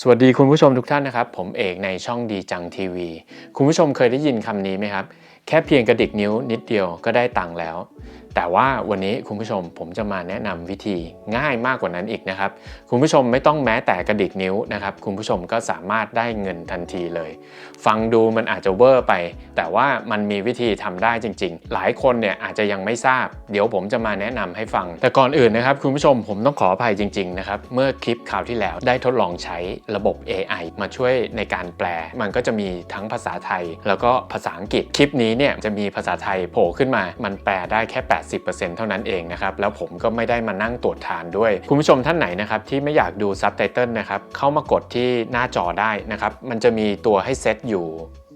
สวัสดีคุณผู้ชมทุกท่านนะครับ ผมเอกในช่องดีจังทีวี คุณผู้ชมเคยได้ยินคำนี้ไหมครับ แค่เพียงกระดิกนิ้วนิดเดียวก็ได้ตังค์แล้ว แต่ว่าวันนี้คุณผู้ชมผมจะมาแนะนำวิธีง่ายมากกว่านั้นอีกนะครับ คุณผู้ชมไม่ต้องแม้แต่กระดิกนิ้วนะครับ คุณผู้ชมก็สามารถได้เงินทันทีเลย ฟังดูมันอาจจะเวอร์ไป แต่ว่ามันมีวิธีทำได้จริง ๆ หลายคนเนี่ยอาจจะยังไม่ทราบ เดี๋ยวผมจะมาแนะนำให้ฟัง แต่ก่อนอื่นนะครับคุณผู้ชมผมต้องขออภัยจริงๆนะครับเมื่อคลิปข่าวที่แล้วได้ทดลองใช้ระบบ AI มาช่วยในการแปล มันก็จะมีทั้งภาษาไทย แล้วก็ภาษาอังกฤษคลิปนี้เนี่ยจะมีภาษาไทยโผล่ขึ้นมา มันแปลได้แค่ 80%เท่านั้นเองนะครับ แล้วผมก็ไม่ได้มานั่งตรวจทานด้วย คุณผู้ชมท่านไหนนะครับที่ไม่อยากดูซับไตเติลนะครับ เข้ามากดที่หน้าจอได้นะครับ มันจะมีตัวให้เซตอยู่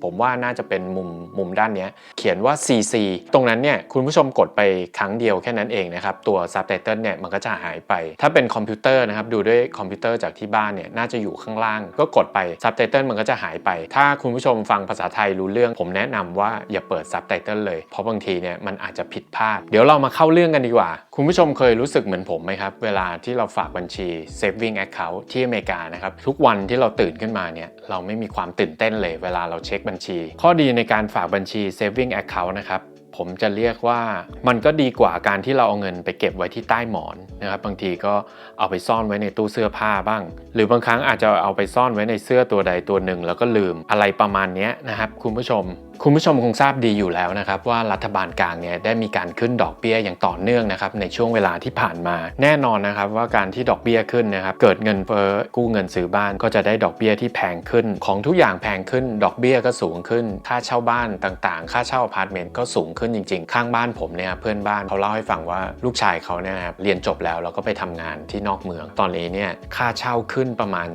ผมว่าน่าจะเป็นมุมมุมด้านนี้เขียนว่า CC ตรงนั้นเนี่ยคุณผู้ชมกดไปครั้งเดียวแค่นั้นเองนะครับ ตัวซับไตเติลเนี่ยมันก็จะหายไป ถ้าเป็นคอมพิวเตอร์นะครับ ดูด้วยคอมพิวเตอร์จากที่บ้านเนี่ยน่าจะอยู่ข้างล่าง ก็กดไปซับไตเติลมันก็จะหายไป ถ้าคุณผู้ชมฟังภาษาไทยรู้เรื่อง ผมแนะนำว่าอย่าเปิดซับไตเติลเลย เพราะบางทีเนี่ยมันอาจจะผิดพลาด เดี๋ยวเรามาเข้าเรื่องกันดีกว่า คุณผู้ชมเคยรู้สึกเหมือนผมไหมครับ เวลาที่เราฝากบัญชี saving account ที่อเมริกานะครับทุกวันที่เราตื่นขึ้นมาเนี่ยเราไม่มีความตื่นเต้นเลย เวลาเราเช็คบัญชี ข้อดีในการฝากบัญชี saving account นะครับผมจะเรียกว่ามันก็ดีกว่าการที่เราเอาเงินไปเก็บไว้ที่ใต้หมอนนะครับบางทีก็เอาไปซ่อนไว้ในตู้เสื้อผ้าบ้าง หรือบางครั้งอาจจะเอาไปซ่อนไว้ในเสื้อตัวใดตัวหนึ่ง แล้วก็ลืมอะไรประมาณนี้นะครับคุณผู้ชม คุณผู้ชมคงทราบดีอยู่แล้วนะครับว่ารัฐบาลกลางเนี่ยได้มีการขึ้นดอกเบี้ยอย่างต่อเนื่องนะครับในช่วงเวลาที่ผ่านมา แน่นอนนะครับว่าการที่ดอกเบี้ยขึ้นนะครับเกิดเงินเฟ้อกู้เงินซื้อบ้านก็จะได้ดอกเบี้ยที่แพงขึ้น ของทุกอย่างแพงขึ้น ดอกเบี้ยก็สูงขึ้น ค่าเช่าบ้านต่างๆ ค่าเช่าอพาร์ตเมนต์ก็สูงขึ้นจริง ๆ ข้างบ้านผมเนี่ยเพื่อนบ้านเขาเล่าให้ฟังว่าลูกชายเขาเนี่ยครับเรียนจบแล้วแล้วก็ไปทำงานที่นอกเมือง ตอนนี้เนี่ยค่าเช่าขึ้นประมาณ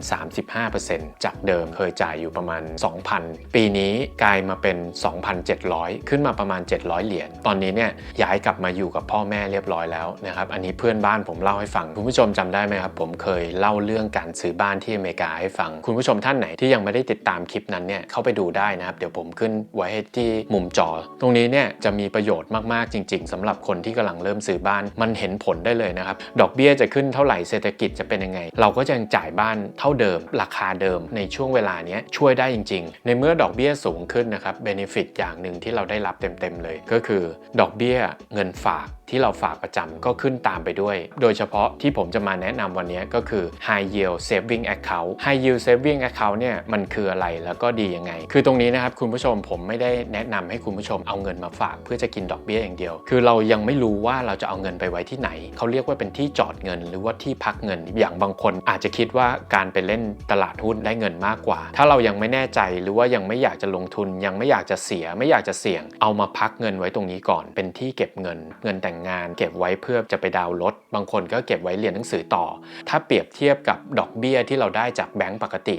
35%จากเดิมเคยจ่ายอยู่ประมาณ 2,000 ปีนี้กลายมาเป็น2,700 ขึ้นมาประมาณ 700 เหรียญ ตอนนี้เนี่ยย้ายกลับมาอยู่กับพ่อแม่เรียบร้อยแล้วนะครับ อันนี้เพื่อนบ้านผมเล่าให้ฟัง คุณผู้ชมจำได้ไหมครับ ผมเคยเล่าเรื่องการซื้อบ้านที่อเมริกาให้ฟัง คุณผู้ชมท่านไหนที่ยังไม่ได้ติดตามคลิปนั้นเนี่ยเข้าไปดูได้นะครับ เดี๋ยวผมขึ้นไว้ให้ที่มุมจอ ตรงนี้เนี่ยจะมีประโยชน์มากๆจริง ๆสำหรับคนที่กำลังเริ่มซื้อบ้าน มันเห็นผลได้เลยนะครับ ดอกเบี้ยจะขึ้นเท่าไหร่ เศรษฐกิจจะเป็นยังไง เราก็จะยังจ่ายบ้านเท่าเดิม ราคาเดิมในช่วงเวลานี้ช่วยได้จริง ๆ ในเมื่อดอกเบี้ยสูงขึ้นนะครับเบนฟิตอย่างหนึ่งที่เราได้รับเต็มๆเลย ก็คือ ดอกเบี้ยเงินฝากที่เราฝากประจำก็ขึ้นตามไปด้วย โดยเฉพาะที่ผมจะมาแนะนำวันนี้ก็คือ High Yield Saving Account High Yield Saving Account เนี่ยมันคืออะไรแล้วก็ดียังไง คือตรงนี้นะครับคุณผู้ชมผมไม่ได้แนะนำให้คุณผู้ชมเอาเงินมาฝากเพื่อจะกินดอกเบี้ยอย่างเดียว คือเรายังไม่รู้ว่าเราจะเอาเงินไปไว้ที่ไหน เขาเรียกว่าเป็นที่จอดเงิน หรือว่าที่พักเงิน อย่างบางคนอาจจะคิดว่าการไปเล่นตลาดหุ้นได้เงินมากกว่า ถ้าเรายังไม่แน่ใจหรือว่ายังไม่อยากจะลงทุนยังไม่อยากจะเสียไม่อยากจะเสี่ยง เอามาพักเงินไว้ตรงนี้ก่อน เป็นที่เก็บเงิน เงินแต่งงาน เก็บไว้เพื่อจะไปดาวน์รถ บางคนก็เก็บไว้เรียนหนังสือต่อ ถ้าเปรียบเทียบกับดอกเบี้ยที่เราได้จากแบงก์ปกติ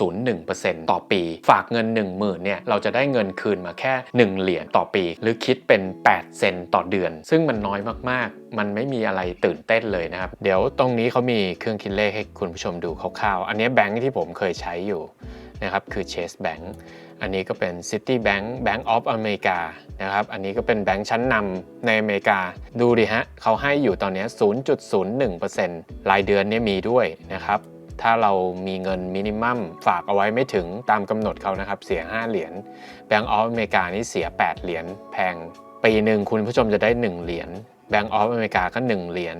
0.01%ต่อปี ฝากเงิน 1 0,000เนี่ยเราจะได้เงินคืนมาแค่ 1 เหรียญต่อปี หรือคิดเป็น 8 เซนต์ต่อเดือน ซึ่งมันน้อยมากๆ มันไม่มีอะไรตื่นเต้นเลยนะครับ เดี๋ยวตรงนี้เขามีเครื่องคิดเลขให้คุณผู้ชมดูคร่าวๆ อันนี้แบงก์ที่ผมเคยใช้อยู่ นะครับคือ Chase Bank อันนี้ก็เป็น City Bank Bank of America นะครับอันนี้ก็เป็นแบงก์ชั้นนำในอเมริกา ดูดิฮะเขาให้อยู่ตอนนี้ 0.01%รายเดือนเนี่ยมีด้วยนะครับถ้าเรามีเงินมินิมัมฝากเอาไว้ไม่ถึงตามกำหนดเขานะครับเสีย 5 เหรียญ Bank of America นี่เสีย 8 เหรียญแพง ปีหนึ่งคุณผู้ชมจะได้ 1 เหรียญ Bank of America ก็1เหรียญ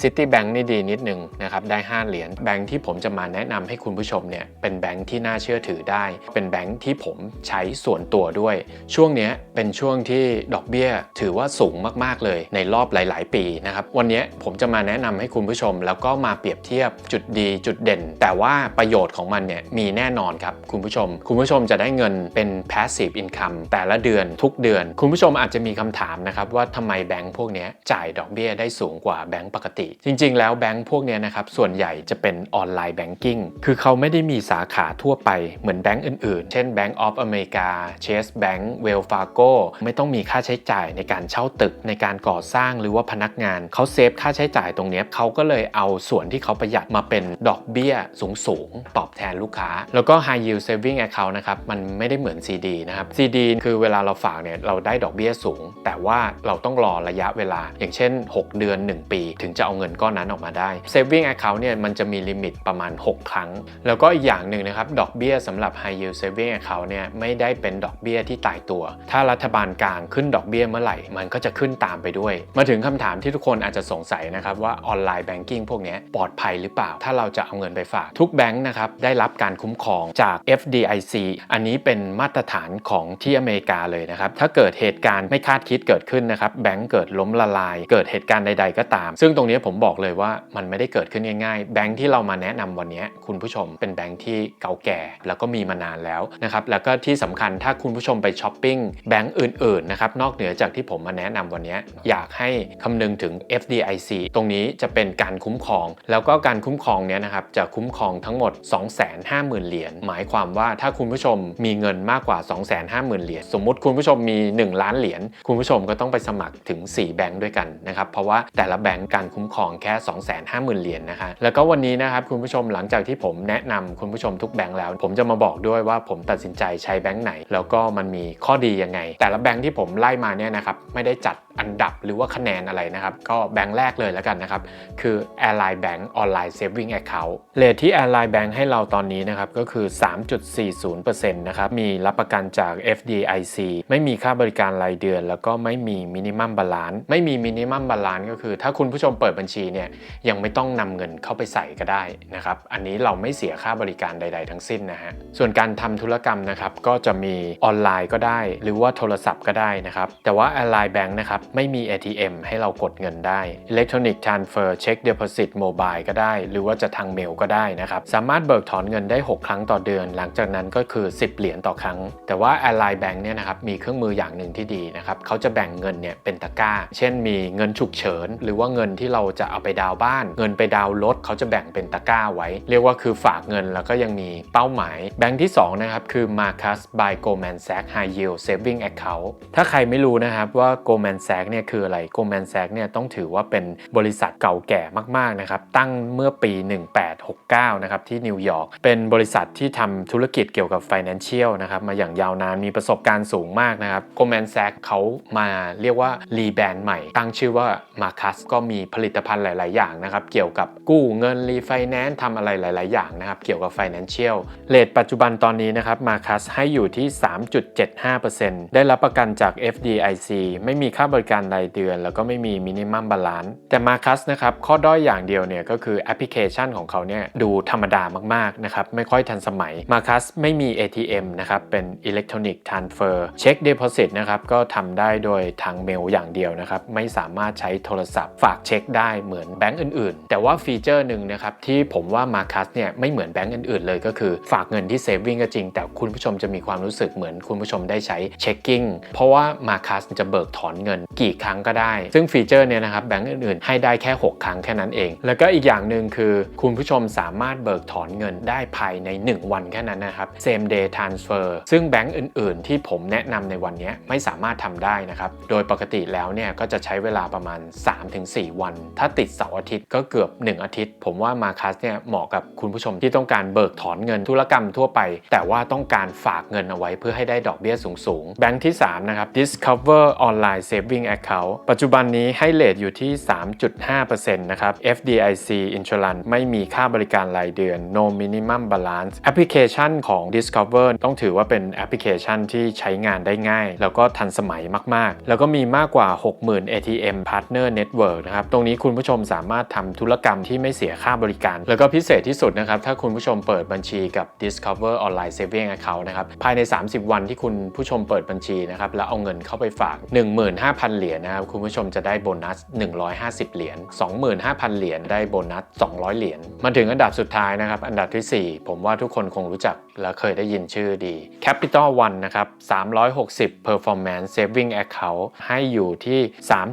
City Bank นี่ดีนิดนึงนะครับได้ 5 เหรียญแบงค์ที่ผมจะมาแนะนำให้คุณผู้ชมเนี่ยเป็นแบงค์ที่น่าเชื่อถือได้ เป็นแบงค์ที่ผมใช้ส่วนตัวด้วย ช่วงนี้เป็นช่วงที่ดอกเบี้ยถือว่าสูงมากๆเลยในรอบหลาย ๆ ปีนะครับวันนี้ผมจะมาแนะนำให้คุณผู้ชม แล้วก็มาเปรียบเทียบจุดดีจุดเด่น แต่ว่าประโยชน์ของมันเนี่ยมีแน่นอนครับคุณผู้ชม คุณผู้ชมจะได้เงินเป็น passive income แต่ละเดือนทุกเดือน คุณผู้ชมอาจจะมีคำถามนะครับว่าทำไมแบงค์พวกนี้จ่ายดอกเบี้ยได้สูงกว่าแบงค์ปกติ จริง ๆ แล้วแบงค์พวกนี้นะครับส่วนใหญ่จะเป็นออนไลน์แบงกิ้งคือเขาไม่ได้มีสาขาทั่วไปเหมือนแบงก์อื่น ๆ เช่น Bank of America Chase Bank Wells Fargo ไม่ต้องมีค่าใช้จ่ายในการเช่าตึกในการก่อสร้างหรือว่าพนักงานเขาเซฟค่าใช้จ่ายตรงนี้เขาก็เลยเอาส่วนที่เขาประหยัดมาเป็นดอกเบี้ยสูง ๆ ตอบแทนลูกค้า แล้วก็ High Yield Saving Account นะครับมันไม่ได้เหมือน CD นะครับ CD คือเวลาเราฝากเนี่ยเราได้ดอกเบี้ยสูง แต่ว่าเราต้องรอระยะเวลาอย่างเช่น 6 เดือน 1 ปี ถึงจะเอาเงินก้อนนั้นออกมาได้ saving account เนี่ยมันจะมีลิมิตประมาณ 6 ครั้ง แล้วก็อีกอย่างหนึ่งนะครับ ดอกเบี้ยสำหรับ high yield saving account เนี่ยไม่ได้เป็นดอกเบี้ยที่ตายตัว ถ้ารัฐบาลกลางขึ้นดอกเบี้ยเมื่อไหร่ มันก็จะขึ้นตามไปด้วย มาถึงคำถามที่ทุกคนอาจจะสงสัยนะครับว่าออนไลน์แบงกิ้งพวกนี้ปลอดภัยหรือเปล่า ถ้าเราจะเอาเงินไปฝากทุกแบงค์นะครับได้รับการคุ้มครองจาก FDIC อันนี้เป็นมาตรฐานของที่อเมริกาเลยนะครับถ้าเกิดเหตุการณ์ไม่คาดคิดเกิดขึ้นนะครับแบงค์เกิดล้มละลายเกิดเหตุการณ์ใด ๆ ก็ตาม ซึ่งตรงนี้ผมบอกเลยว่ามันไม่ได้เกิดขึ้นง่ายๆ แบงค์ที่เรามาแนะนำวันนี้คุณผู้ชมเป็นแบงค์ที่เก่าแก่ แล้วก็มีมานานแล้วนะครับแล้วก็ที่สำคัญถ้าคุณผู้ชมไปช้อปปิ้งแบงค์อื่นๆนะครับนอกเหนือจากที่ผมมาแนะนำวันนี้อยากให้คำนึงถึง FDIC ตรงนี้จะเป็นการคุ้มครอง แล้วก็การคุ้มครองเนี้ยนะครับจะคุ้มครองทั้งหมด 250,000 เหรียญหมายความว่าถ้าคุณผู้ชมมีเงินมากกว่า 250,000 เหรียญสมมุติคุณผู้ชมมี 1 ล้านเหรียญคุณผู้ชมก็ต้องไปสมัครถึง 4 แบงค์ด้วยกันนะครับเพราะว่าแต่ละแบงค์การคุ้มครองแค่ 250,000เหรียญนะคะแล้วก็วันนี้นะครับคุณผู้ชมหลังจากที่ผมแนะนำคุณผู้ชมทุกแบงค์แล้ว ผมจะมาบอกด้วยว่าผมตัดสินใจใช้แบงค์ไหน แล้วก็มันมีข้อดียังไง แต่ละแบงค์ที่ผมไล่มาเนี่ยนะครับไม่ได้จัดอันดับหรือว่าคะแนนอะไรนะครับ ก็แบงค์แรกเลยแล้วกันนะครับ คือ Airline Bank Online Saving Account เลทที่ Airline Bank ให้เราตอนนี้นะครับ ก็คือ 3.40%นะครับ มีรับประกันจาก FDIC ไม่มีค่าบริการรายเดือน แล้วก็ไม่มีมินิมัมบาลานซ์ไม่มีมินิมัมบาลานซ์ก็คือ ถ้าคุณผู้ชมเปิดบัญชีเนี่ยยังไม่ต้องนำเงินเข้าไปใส่ก็ได้นะครับ อันนี้เราไม่เสียค่าบริการใด ๆ ทั้งสิ้นนะฮะ ส่วนการทำธุรกรรมนะครับก็จะมีออนไลน์ก็ได้ หรือว่าโทรศัพท์ก็ได้นะครับ แต่ว่า Airline Bank นะครับไม่มี ATM ให้เรากดเงินได้ Electronic Transfer Check Deposit Mobile ก็ได้ หรือว่าจะทางเมลก็ได้นะครับ สามารถเบิกถอนเงินได้ 6 ครั้งต่อเดือน หลังจากนั้นก็คือ 10 เหรียญต่อครั้ง แต่ว่า Ally Bank เนี่ยนะครับมีเครื่องมืออย่างหนึ่งที่ดีนะครับเขาจะแบ่งเงินเนี่ยเป็นตะกร้า เช่นมีเงินฉุกเฉิน หรือว่าเงินที่เราจะเอาไปดาวบ้าน เงินไปดาวรถเขาจะแบ่งเป็นตะกร้าไว้ เรียกว่าคือฝากเงินแล้วก็ยังมีเป้าหมาย แบงค์ที่2นะครับคือ Marcus by Goldman Sachs High Yield Saving Account ถ้าใครไม่รู้นะครับว่า Goldman Sachs เนี่ยคืออะไร Goldman Sachs เนี่ยต้องถือว่าเป็นบริษัทเก่าแก่มากๆนะครับตั้งเมื่อปี 1869นะครับที่นิวยอร์กเป็นบริษัทที่ทำธุรกิจเกี่ยวกับ Financial นะครับมาอย่างยาวนานมีประสบการณ์สูงมากนะครับ Goldman Sachs เขามาเรียกว่ารีแบรนด์ใหม่ตั้งชื่อว่า Marcus ก็มีผลิตภัณฑ์หลาย ๆ อย่างนะครับ เกี่ยวกับกู้เงินรีไฟแนนซ์ทำอะไรหลาย ๆ อย่างนะครับ เกี่ยวกับ Financial เลทปัจจุบันตอนนี้นะครับ Marcus ให้อยู่ที่ 3.75%ได้รับประกันจาก FDIC ไม่มีค่าบริการรายเดือน แล้วก็ไม่มีมินิมัมบาลานซ์แต่ Marcus นะครับข้อด้อยอย่างเดียวเนี่ยก็คือแอปพลิเคชันของเขาเนี่ยดูธรรมดามาก ๆ นะครับ ไม่ค่อยทันสมัย Marcus ไม่มี ATM นะครับเป็น Electronic Transfer เฟอร์เช็ค Deposit นะครับก็ทำได้โดยทางเมลอย่างเดียวนะครับไม่สามารถใช้โทรศัพท์ ฝากเช็คได้เหมือนแบงก์อื่น ๆ แต่ว่าฟีเจอร์หนึ่งนะครับที่ผมว่า Marcus เนี่ยไม่เหมือนแบงก์อื่น ๆ เลยก็คือ ฝากเงินที่ Saving ก็จริง แต่คุณผู้ชมจะมีความรู้สึกเหมือนคุณผู้ชมได้ใช้เช็คกิ้งเพราะว่า Marcus จะเบิกถอนเงินกี่ครั้งก็ได้ ซึ่งฟีเจอร์เนี่ยนะครับแบงก์อื่น ๆ ให้ได้แค่ 6 ครั้งแค่นั้นเอง แล้วก็อีกอย่างหนึ่งคือ คุณผู้ชมสามารถเบิกถอนเงินได้ภายใน 1 วันแค่นั้นนะครับ same day transfer ซึ่งแบงก์อื่น ๆ ที่ผมแนะนำในวันนี้ไม่สามารถทำได้นะครับ โดยปกติแล้วเนี่ยก็จะใช้เวลาประมาณ 3-4 วัน ถ้าติดเสาร์อาทิตย์ก็เกือบ 1 อาทิตย์ ผมว่ามาคัสเนี่ยเหมาะกับคุณผู้ชมที่ต้องการเบิกถอนเงินธุรกรรมทั่วไป แต่ว่าต้องการฝากเงินเอาไว้เพื่อให้ได้ดอกเบี้ยสูงๆแบงก์ที่ 3 นะครับ Discover Online Saving Account ปัจจุบันนี้ให้เลทอยู่ที่ 3.5%นะครับ FDIC Insurance ไม่มีค่าบริการรายเดือน no minimum balance แอปพลิเคชันของ Discover ต้องถือว่าเป็นแอปพลิเคชันที่ใช้งานได้ง่าย แล้วก็ทันสมัยมากๆ แล้วก็มีมากกว่า 60,000 ATM Partner Network นะครับ ตรงนี้คุณผู้ชมสามารถทำธุรกรรมที่ไม่เสียค่าบริการ แล้วก็พิเศษที่สุดนะครับ ถ้าคุณผู้ชมเปิดบัญชีกับ Discover Online Saving Account นะครับ ภายใน 30 วันที่คุณผู้ชมเปิดบัญชีนะครับ แล้วเอาเงินเข้าไปฝาก 15,000 เหรียญนะครับ คุณผู้ชมจะได้โบนัส 150 เหรียญ 25,000 เหรียญ ได้โบนัส 200 เหรียญ มาถึงอันดับสุดท้ายนะครับ อันดับที่ 4 ผมว่าทุกคนคงรู้จักและเคยได้ยินชื่อดี Capital One นะครับ 360 Performance Saving Account ให้อยู่ที่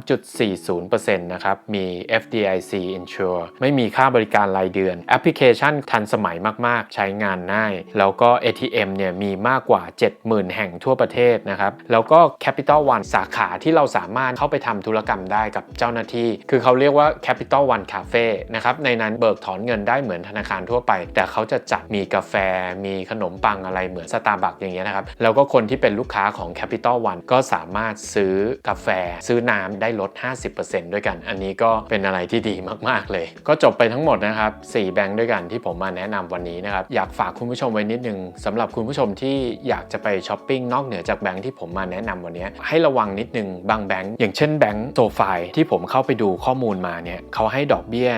3.40%นะครับมี FDIC Insure ไม่มีค่าบริการรายเดือน แอปพลิเคชันทันสมัยมาก ๆ ใช้งานง่าย แล้วก็ ATM เนี่ยมีมากกว่า 70,000 แห่งทั่วประเทศนะครับ แล้วก็ Capital One สาขาที่เราสามารถเข้าไปทำธุรกรรมได้กับเจ้าหน้าที่ คือเขาเรียกว่า Capital One Cafe นะครับ ในนั้นเบิกถอนเงินได้เหมือนธนาคารทั่วไป แต่เขาจะจัดมีกาแฟ มีขนมปังอะไรเหมือนสตาร์บัคอย่างเงี้ยนะครับ แล้วก็คนที่เป็นลูกค้าของ Capital One ก็สามารถซื้อกาแฟซื้อน้ำได้ลด 50%ด้วยกัน อันนี้ก็เป็นอะไรที่ดีมาก ๆ เลย ก็จบไปทั้งหมดนะครับ 4 แบงค์ด้วยกันที่ผมมาแนะนำวันนี้นะครับ อยากฝากคุณผู้ชมไว้นิดนึงสำหรับคุณผู้ชมที่อยากจะไปช้อปปิ้งนอกเหนือจากแบงค์ที่ผมมาแนะนำวันนี้ ให้ระวังนิดนึงบางแบงค์อย่างเช่นแบงค์โซฟายที่ผมเข้าไปดูข้อมูลมาเนี่ยเขาให้ดอกเบี้ย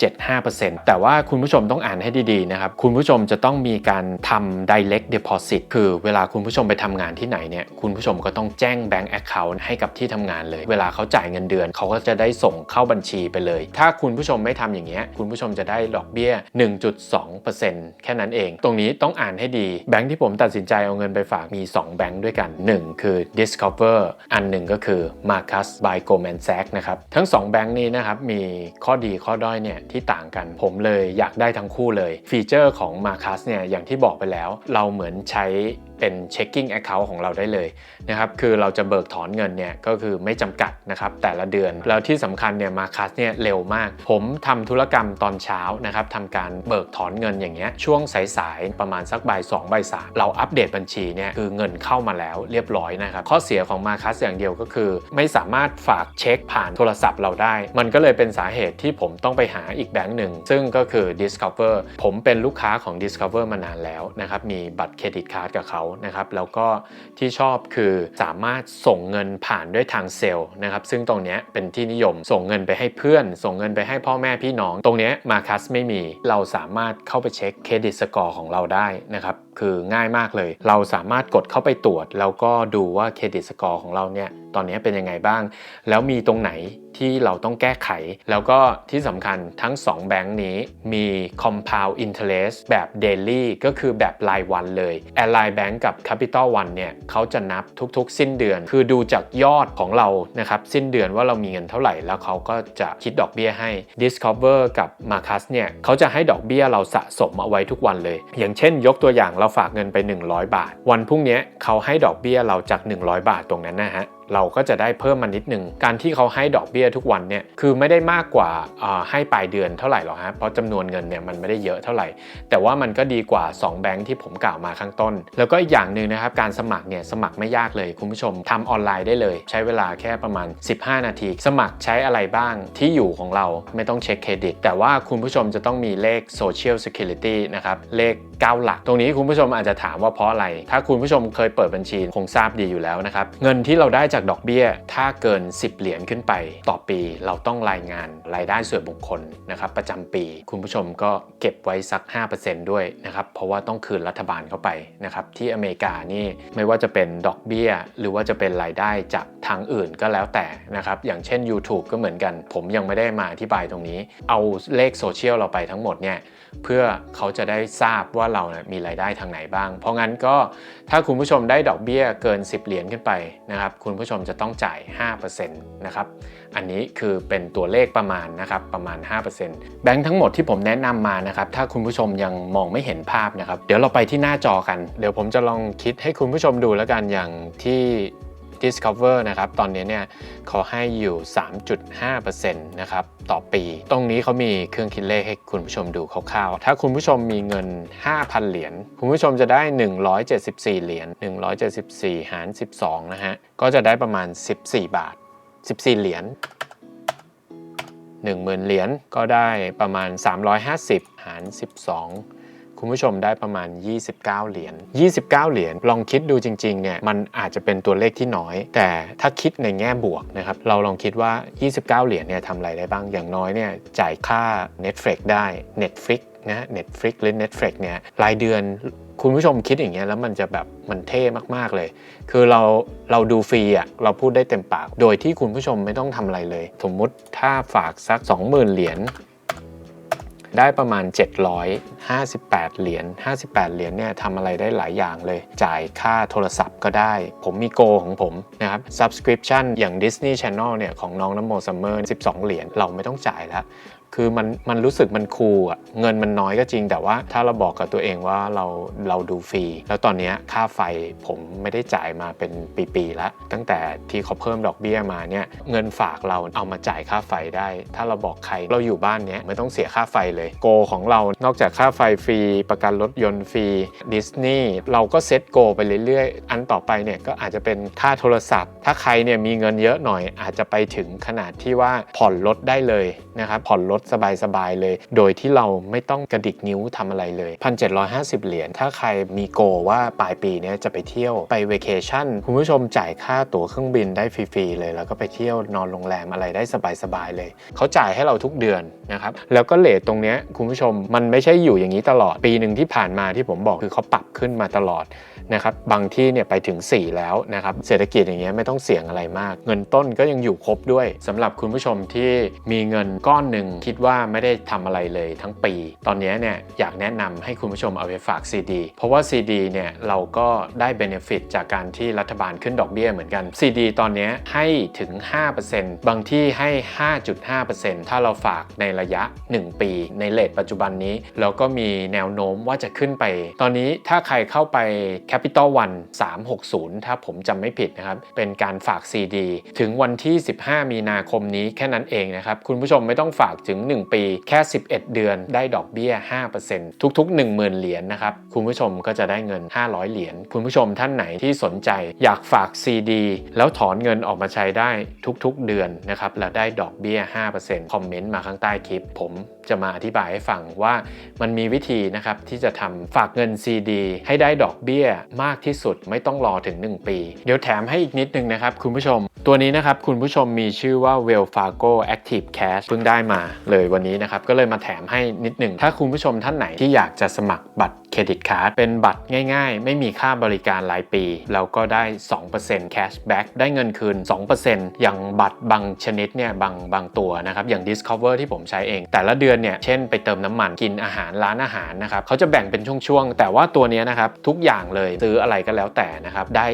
3.75%แต่ว่าคุณผู้ชมต้องอ่านให้ดีๆนะครับคุณผู้ชมจะต้องมีการทำ direct deposit คือเวลาคุณผู้ชมไปทำงานที่ไหนเนี่ยคุณผู้ชมก็ต้องแจ้ง bank account ให้กับที่ทำงานเลย เวลาเขาจ่ายเงินเดือน เขาก็จะได้ส่งเข้าบัญชีไปเลย ถ้าคุณผู้ชมไม่ทำอย่างเงี้ยคุณผู้ชมจะได้ดอกเบี้ย 1.2%แค่นั้นเอง ตรงนี้ต้องอ่านให้ดี แบงค์ที่ผมตัดสินใจเอาเงินไปฝากมี 2 แบงค์ด้วยกัน 1 คือ Discover อันหนึ่งก็คือ Marcus by Goldman Sachs นะครับ ทั้ง 2 แบงค์นี้นะครับ มีข้อดีข้อด้อยเนี่ยที่ต่างกัน ผมเลยอยากได้ทั้งคู่เลย ฟีเจอร์ของ Marcus เนี่ยอย่างที่บอกไปแล้ว เราเหมือนใช้ เป็น checking account ของเราได้เลยนะครับคือเราจะเบิกถอนเงินเนี่ยก็คือไม่จำกัดนะครับแต่ละเดือน แล้วที่สำคัญเนี่ยมาคัสเนี่ยเร็วมาก ผมทำธุรกรรมตอนเช้านะครับทำการเบิกถอนเงินอย่างเงี้ยช่วงสายๆประมาณสักบ่ายสองบ่ายสามเราอัปเดตบัญชีเนี่ยคือเงินเข้ามาแล้วเรียบร้อยนะครับข้อเสียของมาคัสอย่างเดียวก็คือ ไม่สามารถฝากเช็คผ่านโทรศัพท์เราได้ มันก็เลยเป็นสาเหตุที่ผมต้องไปหาอีกแบงค์หนึ่งซึ่งก็คือ Discover ผมเป็นลูกค้าของ Discover มานานแล้วนะครับมีบัตรเครดิตการ์ดกับเขานะครับแล้วก็ที่ชอบคือสามารถส่งเงินผ่านด้วยทางเซลล์นะครับซึ่งตรงนี้เป็นที่นิยมส่งเงินไปให้เพื่อน ส่งเงินไปให้พ่อแม่พี่น้อง ตรงนี้มาคัสไม่มีเราสามารถเข้าไปเช็คเครดิตสกอร์ของเราได้นะครับคือง่ายมากเลย เราสามารถกดเข้าไปตรวจ แล้วก็ดูว่าเครดิตสกอร์ของเราเนี่ย ตอนนี้เป็นยังไงบ้าง แล้วมีตรงไหนที่เราต้องแก้ไข แล้วก็ที่สำคัญทั้ง 2 แบงค์นี้มี compound interest แบบ daily ก็คือแบบรายวันเลย Ally Bank กับ Capital One เนี่ยเขาจะนับทุกๆ สิ้นเดือน คือดูจากยอดของเรานะครับสิ้นเดือนว่าเรามีเงินเท่าไหร่ แล้วเขาก็จะคิดดอกเบี้ยให้ Discover กับ Marcus เนี่ยเขาจะให้ดอกเบี้ยเราสะสมเอาไว้ทุกวันเลย อย่างเช่น ยกตัวอย่างเราฝากเงินไป 100 บาท วันพรุ่งนี้เขาให้ดอกเบี้ยเราจาก 100 บาทตรงนั้นนะฮะ เราก็จะได้เพิ่มมานิดนึง การที่เขาให้ดอกเบี้ยทุกวันเนี่ยคือไม่ได้มากกว่าให้ปลายเดือนเท่าไหร่หรอกฮะเพราะจำนวนเงินเนี่ยมันไม่ได้เยอะเท่าไหร่ แต่ว่ามันก็ดีกว่า 2 แบงค์ที่ผมกล่าวมาข้างต้น แล้วก็อีกอย่างหนึ่งนะครับการสมัครเนี่ยสมัครไม่ยากเลยคุณผู้ชมทำออนไลน์ได้เลย ใช้เวลาแค่ประมาณ 15 นาที สมัครใช้อะไรบ้างที่อยู่ของเราไม่ต้องเช็คเครดิต แต่ว่าคุณผู้ชมจะต้องมีเลข Social Security นะครับเลข9หลัก ตรงนี้คุณผู้ชมอาจจะถามว่าเพราะอะไร ถ้าคุณผู้ชมเคยเปิดบัญชีคงทราบดีอยู่แล้วนะครับเงินที่เราได้จากดอกเบี้ย ถ้าเกิน 10 เหรียญขึ้นไป ต่อปีเราต้องรายงานรายได้ส่วนบุคคลนะครับประจำปี คุณผู้ชมก็เก็บไว้สัก 5%ด้วยนะครับเพราะว่าต้องคืนรัฐบาลเข้าไปนะครับที่อเมริกานี่ไม่ว่าจะเป็นดอกเบี้ย หรือว่าจะเป็นรายได้จากทางอื่นก็แล้วแต่นะครับอย่างเช่น YouTube ก็เหมือนกัน ผมยังไม่ได้มาอธิบายตรงนี้ เอาเลขโซเชียลเราไปทั้งหมดเนี่ยเพื่อเขาจะได้ทราบว่าเรานะมีรายได้ทางไหนบ้าง เพราะงั้นก็ถ้าคุณผู้ชมได้ดอกเบี้ยเกิน 10 เหรียญขึ้นไปนะครับคุณผู้ชมจะต้องจ่าย 5%นะครับอันนี้คือเป็นตัวเลขประมาณนะครับประมาณ 5%แบงค์ทั้งหมดที่ผมแนะนำมานะครับถ้าคุณผู้ชมยังมองไม่เห็นภาพนะครับเดี๋ยวเราไปที่หน้าจอกัน เดี๋ยวผมจะลองคิดให้คุณผู้ชมดูแล้วกันอย่างที่ Discover นะครับ ตอนนี้เนี่ยเขาให้อยู่ 3.5%นะครับต่อปี ตรงนี้เขามีเครื่องคิดเลขให้คุณผู้ชมดูคร่าวๆ ถ้าคุณผู้ชมมีเงิน 5,000 เหรียญ คุณผู้ชมจะได้ 174 เหรียญ 174 หาร 12 นะฮะ ก็จะได้ประมาณ 14 บาท 14 เหรียญ10,000 เหรียญก็ได้ประมาณ 350 หาร 12 คุณผู้ชมได้ประมาณ 29 เหรียญ 29 เหรียญ ลองคิดดูจริงๆ เนี่ย มันอาจจะเป็นตัวเลขที่น้อย แต่ถ้าคิดในแง่บวกนะครับ เราลองคิดว่า 29 เหรียญเนี่ยทำอะไรได้บ้าง อย่างน้อยเนี่ยจ่ายค่า Netflix ได้ Netflix นะ Netflix หรือ Netflix เนี่ย รายเดือนคุณผู้ชมคิดอย่างเงี้ยแล้วมันจะแบบมันเท่มากๆเลย คือเราเราดูฟรีอะเราพูดได้เต็มปาก โดยที่คุณผู้ชมไม่ต้องทำอะไรเลย สมมุติถ้าฝากสัก 20,000 เหรียญ ได้ประมาณ 758 เหรียญ 58 เหรียญเนี่ยทำอะไรได้หลายอย่างเลย จ่ายค่าโทรศัพท์ก็ได้ ผมมีโกของผมนะครับ subscription อย่าง Disney Channel เนี่ยของน้องน้ำโมซัมเมอร์ 12 เหรียญ เราไม่ต้องจ่ายแล้ว คือมันมันรู้สึกมันคูลอะเงินมันน้อยก็จริง แต่ว่าถ้าเราบอกกับตัวเองว่าเราเราดูฟรี แล้วตอนนี้ค่าไฟผมไม่ได้จ่ายมาเป็นปีๆแล้วตั้งแต่ที่เขาเพิ่มดอกเบี้ยมาเนี่ยเงินฝากเราเอามาจ่ายค่าไฟได้ ถ้าเราบอกใครเราอยู่บ้านเนี้ยไม่ต้องเสียค่าไฟเลยโกของเรานอกจากค่าไฟฟรี ประกันรถยนต์ฟรีดิสนีย์เราก็เซ็ตโกไปเรื่อยๆ อันต่อไปเนี่ยก็อาจจะเป็นค่าโทรศัพท์ ถ้าใครเนี่ยมีเงินเยอะหน่อยอาจจะไปถึงขนาดที่ว่าผ่อนรถได้เลยนะครับผ่อนรถสบายๆเลย โดยที่เราไม่ต้องกระดิกนิ้วทำอะไรเลย 1,750 เหรียญถ้าใครมีโกว่าปลายปีนี้จะไปเที่ยวไปเวเคชั่นคุณผู้ชมจ่ายค่าตั๋วเครื่องบินได้ฟรีๆเลย แล้วก็ไปเที่ยวนอนโรงแรมอะไรได้สบายๆเลย เขาจ่ายให้เราทุกเดือนนะครับแล้วก็เลทตรงนี้คุณผู้ชมมันไม่ใช่อยู่อย่างนี้ตลอดปีหนึ่งที่ผ่านมาที่ผมบอกคือเขาปรับขึ้นมาตลอดนะครับบางที่เนี่ยไปถึง 4 แล้วนะครับเศรษฐกิจอย่างเงี้ยไม่ต้องเสี่ยงอะไรมาก เงินต้นก็ยังอยู่ครบด้วยสำหรับคุณผู้ชมที่มีเงินก้อนหนึ่งคิดว่าไม่ได้ทำอะไรเลยทั้งปี ตอนนี้เนี่ยอยากแนะนำให้คุณผู้ชมเอาไปฝาก CD เพราะว่า CD เนี่ยเราก็ได้ benefit จากการที่รัฐบาลขึ้นดอกเบี้ยเหมือนกัน CD ตอนนี้ให้ถึง 5%บางที่ให้ 5.5%ถ้าเราฝากในระยะ 1 ปี ในเลทปัจจุบันนี้ แล้วก็มีแนวโน้มว่าจะขึ้นไป ตอนนี้ถ้าใครเข้าไป Capital One 360 ถ้าผมจำไม่ผิดนะครับ เป็นการฝาก CD ถึงวันที่ 15 มีนาคมนี้แค่นั้นเองนะครับ คุณผู้ชมไม่ต้องฝากถึง1 ปี แค่ 11 เดือนได้ดอกเบี้ย 5%ทุกๆ 10,000 เหรียญนะครับ คุณผู้ชมก็จะได้เงิน 500 เหรียญคุณผู้ชมท่านไหนที่สนใจ อยากฝาก CD แล้วถอนเงินออกมาใช้ได้ทุกๆ เดือนนะครับแล้วได้ดอกเบี้ย 5%คอมเมนต์มาข้างใต้คลิป ผมจะมาอธิบายให้ฟังว่ามันมีวิธีนะครับที่จะทำฝากเงิน CD ให้ได้ดอกเบี้ยมากที่สุดไม่ต้องรอถึง 1 ปี เดี๋ยวแถมให้อีกนิดนึงนะครับคุณผู้ชม ตัวนี้นะครับคุณผู้ชมมีชื่อว่า Well Fargo Active Cash เพิ่งได้มาเลยวันนี้นะครับ ก็เลยมาแถมให้นิดหนึ่ง ถ้าคุณผู้ชมท่านไหนที่อยากจะสมัครบัตร เครดิตการ์ดเป็นบัตรง่ายๆ ไม่มีค่าบริการรายปี แล้วก็ได้ 2% cashback ได้เงินคืน 2%อย่างบัตรบางชนิดเนี่ยบางบางตัวนะครับ อย่าง Discover ที่ผมใช้เอง แต่ละเดือนเนี่ย เช่นไปเติมน้ำมันกินอาหารร้านอาหารนะครับเขาจะแบ่งเป็นช่วงๆ แต่ว่าตัวนี้นะครับ ทุกอย่างเลยซื้ออะไรก็แล้วแต่นะครับ ได้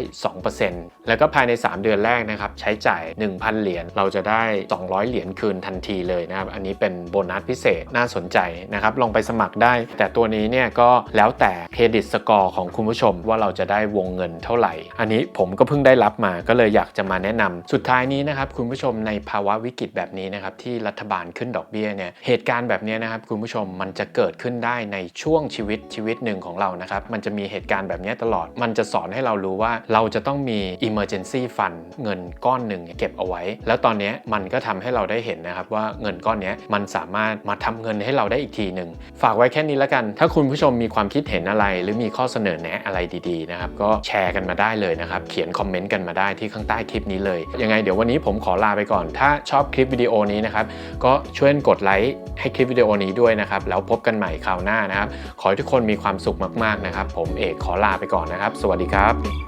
2%แล้วก็ภายใน 3 เดือนแรกนะครับ ใช้จ่าย 1,000 เหรียญเราจะได้ 200 เหรียญคืนทันทีเลยนะครับอันนี้เป็นโบนัสพิเศษน่าสนใจนะครับลองไปสมัครได้ แต่ตัวนี้เนี่ยก็แล้วแล้วแต่เครดิตสกอร์ของคุณผู้ชมว่าเราจะได้วงเงินเท่าไหร่ อันนี้ผมก็เพิ่งได้รับมาก็เลยอยากจะมาแนะนำสุดท้ายนี้นะครับคุณผู้ชมในภาวะวิกฤตแบบนี้นะครับที่รัฐบาลขึ้นดอกเบี้ยเนี่ยเหตุการณ์แบบนี้นะครับคุณผู้ชมมันจะเกิดขึ้นได้ในช่วงชีวิตชีวิตหนึ่งของเรานะครับมันจะมีเหตุการณ์แบบนี้ตลอด มันจะสอนให้เรารู้ว่าเราจะต้องมี emergency fund เงินก้อนหนึ่งเก็บเอาไว้ แล้วตอนนี้มันก็ทำให้เราได้เห็นนะครับว่าเงินก้อนนี้มันสามารถมาทำเงินให้เราได้อีกทีหนึ่งฝากไว้แค่นี้แล้วกัน ถ้าคุณผู้ชมมีความคิดเห็นอะไร หรือมีข้อเสนอแนะอะไรดีๆนะครับก็แชร์กันมาได้เลยนะครับ เขียนคอมเมนต์กันมาได้ที่ข้างใต้คลิปนี้เลย ยังไงเดี๋ยววันนี้ผมขอลาไปก่อน ถ้าชอบคลิปวิดีโอนี้นะครับก็ช่วยกดไลค์ให้คลิปวิดีโอนี้ด้วยนะครับแล้วพบกันใหม่คราวหน้านะครับ ขอให้ทุกคนมีความสุขมากๆนะครับ ผมเอกขอลาไปก่อนนะครับ สวัสดีครับ